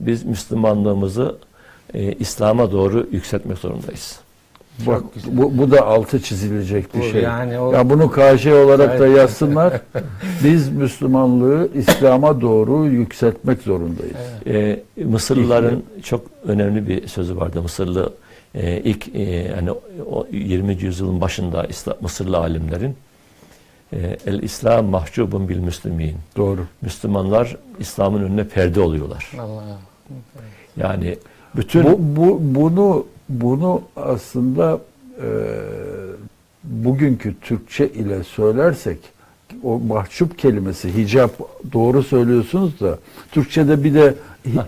Biz Müslümanlığımızı e, İslam'a doğru yükseltmek zorundayız. Bak bu, bu da altı çizilecek bir Bu şey. yani o- ya bunu KJ olarak da Evet. yazsınlar. Biz Müslümanlığı İslam'a doğru yükseltmek zorundayız. E, Mısırlıların çok önemli bir sözü vardı. Mısırlı e, ilk e, yani o 20. yüzyılın başında İslam, Mısırlı alimlerin e, el İslam mahcubun bil müslimin. Doğru. Müslümanlar İslam'ın önüne perde oluyorlar. Allah. Yani bütün Bu, bu bunu bunu aslında e, bugünkü Türkçe ile söylersek o mahcup kelimesi hicap doğru söylüyorsunuz da Türkçede bir de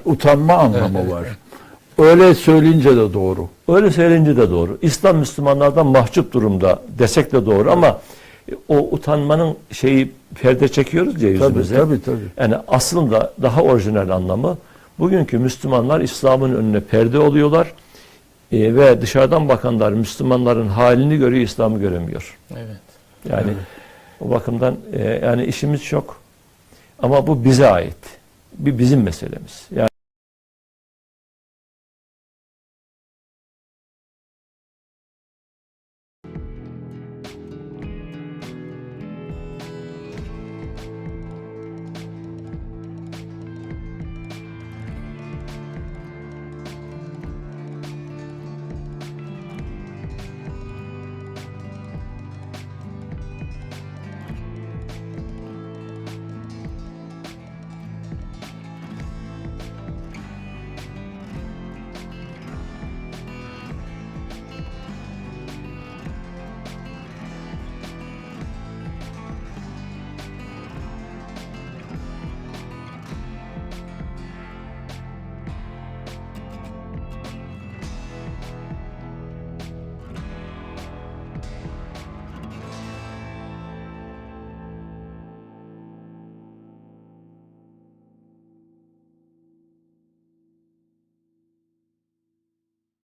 utanma anlamı var. Öyle söyleyince de doğru. Öyle söyleyince de doğru. İslam Müslümanlardan mahcup durumda desek de doğru ama o utanmanın şeyi perde çekiyoruz ya Tabii yüzümüze. tabii tabii. Yani aslında daha orijinal anlamı bugünkü Müslümanlar İslam'ın önüne perde oluyorlar e, ve dışarıdan bakanlar Müslümanların halini görüyor, İslam'ı göremiyor. Evet. Yani o bakımdan e, yani işimiz çok ama bu bize ait. Bir bizim meselemiz. Yani